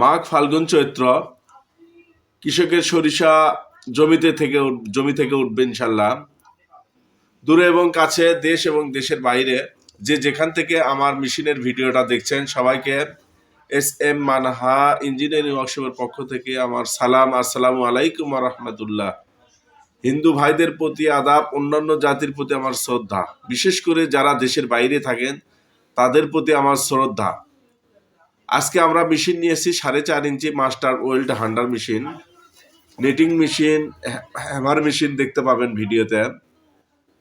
মাঘ ফাল্গুন চৈত্র, কৃষকের সরিষা জমিতে থেকে জমি থেকে উঠবে ইনশাল্লাহ। দূরে এবং কাছে দেশ এবং দেশের বাইরে যে যেখান থেকে আমার মেশিনের ভিডিওটা দেখছেন, সবাইকে এস এম মানহা ইঞ্জিনিয়ারিং ওয়ার্কশপের পক্ষ থেকে আমার সালাম, আসসালামু আলাইকুম রহমতুল্লাহ। হিন্দু ভাইদের প্রতি আদাব, অন্যান্য জাতির প্রতি আমার শ্রদ্ধা। বিশেষ করে যারা দেশের বাইরে থাকেন, তাদের প্রতি আমার শ্রদ্ধা। আজকে আমরা মেশিন নিয়েছি সাড়ে চার ইঞ্চি মাস্টার ওয়েল্ড হান্ডার machine. Netting machine, hammer machine দেখতে পাবেন ভিডিওতে।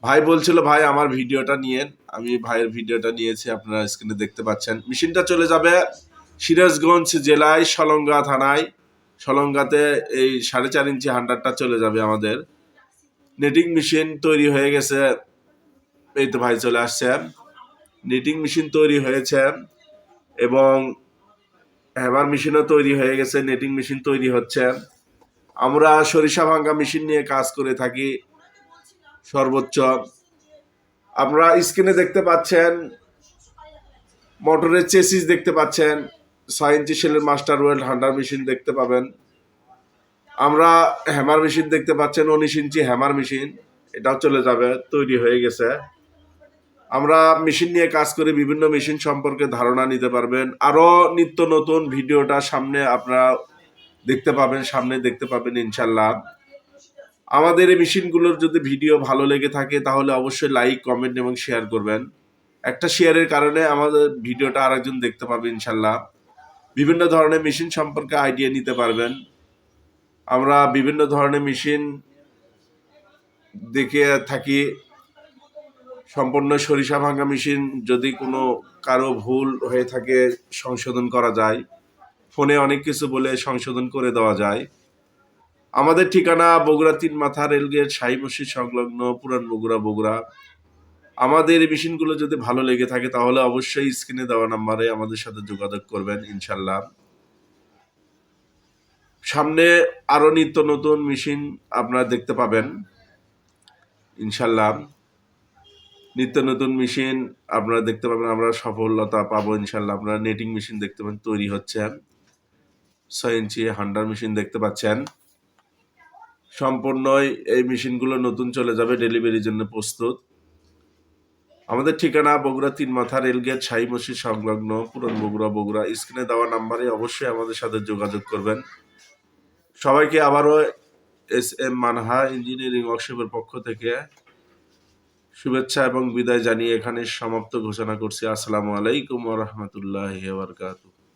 ভাই বলছিল, ভাই, আমার ভিডিওটা নিয়ে আমি ভাইয়ের ভিডিওটা নিয়েছি, আপনারা স্ক্রিনে দেখতে পাচ্ছেন। মেশিনটা চলে যাবে সিরাজগঞ্জ জেলায় সলঙ্গা থানায়। সলঙ্গাতে এই সাড়ে চার ইঞ্চি হান্ডারটা চলে যাবে আমাদের। নেটিং মেশিন তৈরি হয়ে গেছে। এই তো ভাই চলে আসছে। নেটিং মেশিন তৈরি হয়েছে এবং হ্যামার মেশিনও তৈরি হয়ে গেছে নেটিং মেশিন তৈরি হচ্ছে। আমরা সরিষা ভাঙ্গা মেশিন নিয়ে কাজ করে থাকি, সর্বোচ্চ। আপনারা স্ক্রিনে দেখতে পাচ্ছেন, মোটরের চেসিস দেখতে পাচ্ছেন, ছয় ইঞ্চি সেলের মাস্টার ওয়েল্ড হান্ডার মেশিন দেখতে পাবেন। আমরা হ্যামার মেশিন দেখতে পাচ্ছেন, উনিশ ইঞ্চি হ্যামার মেশিন এটাও চলে যাবে, তৈরি হয়ে গেছে। আমরা মেশিন নিয়ে কাজ করে বিভিন্ন মেশিন সম্পর্কে ধারণা নিতে পারবেন। আরও নিত্য নতুন ভিডিওটা সামনে আপনারা দেখতে পাবেন, সামনে দেখতে পাবেন ইনশাল্লাহ আমাদের এই মেশিনগুলোর যদি ভিডিও ভালো লেগে থাকে, তাহলে অবশ্যই লাইক, কমেন্ট এবং শেয়ার করবেন। একটা শেয়ারের কারণে আমাদের ভিডিওটা আরেকজন দেখতে পাবে ইনশাল্লাহ বিভিন্ন ধরনের মেশিন সম্পর্কে আইডিয়া নিতে পারবেন। আমরা বিভিন্ন ধরনের মেশিন দেখে থাকি। সম্পূর্ণ সরিষা ভাঙা মেশিন যদি কোনো কারও ভুল হয়ে থাকে সংশোধন করা যায়, ফোনে অনেক কিছু বলে সংশোধন করে দেওয়া যায়। আমাদের ঠিকানা বগুড়া তিন মাথা রেলগেট সাই মসজিদ সংলগ্ন পুরান বগুড়া বগুড়া। আমাদের এই মেশিনগুলো যদি ভালো লেগে থাকে তাহলে অবশ্যই স্ক্রিনে দেওয়া নাম্বারে আমাদের সাথে যোগাযোগ করবেন ইনশাল্লাহ সামনে আরও নিত্য নতুন মেশিন আপনারা দেখতে পাবেন ইনশাল্লাহ নিত্য নতুন মেশিন আপনারা দেখতে পাবেন আমরা সফলতা পাবো ইনশাল্লাহ আপনারা নেটিং মেশিন দেখতে পাবেন, তৈরি হচ্ছে ছয় ইঞ্চি হান্ডার মেশিন দেখতে পাচ্ছেন। সম্পূর্ণই এই মেশিনগুলো নতুন চলে যাবে ডেলিভারির জন্য প্রস্তুত। আমাদের ঠিকানা বগুড়া তিন মাথা রেলগেট শাহী মসজিদ সংলগ্ন পুরন বগুড়া বগুড়া। স্ক্রিনে দেওয়া নাম্বারে অবশ্যই আমাদের সাথে যোগাযোগ করবেন। সবাইকে আবারও এস এম মানহা ইঞ্জিনিয়ারিং ওয়ার্কশপের পক্ষ থেকে শুভেচ্ছা এবং বিদায় জানিয়ে এখানে সমাপ্ত ঘোষণা করছি। আসসালামু আলাইকুম রহমতুল্লাহ বারাকাতুহু।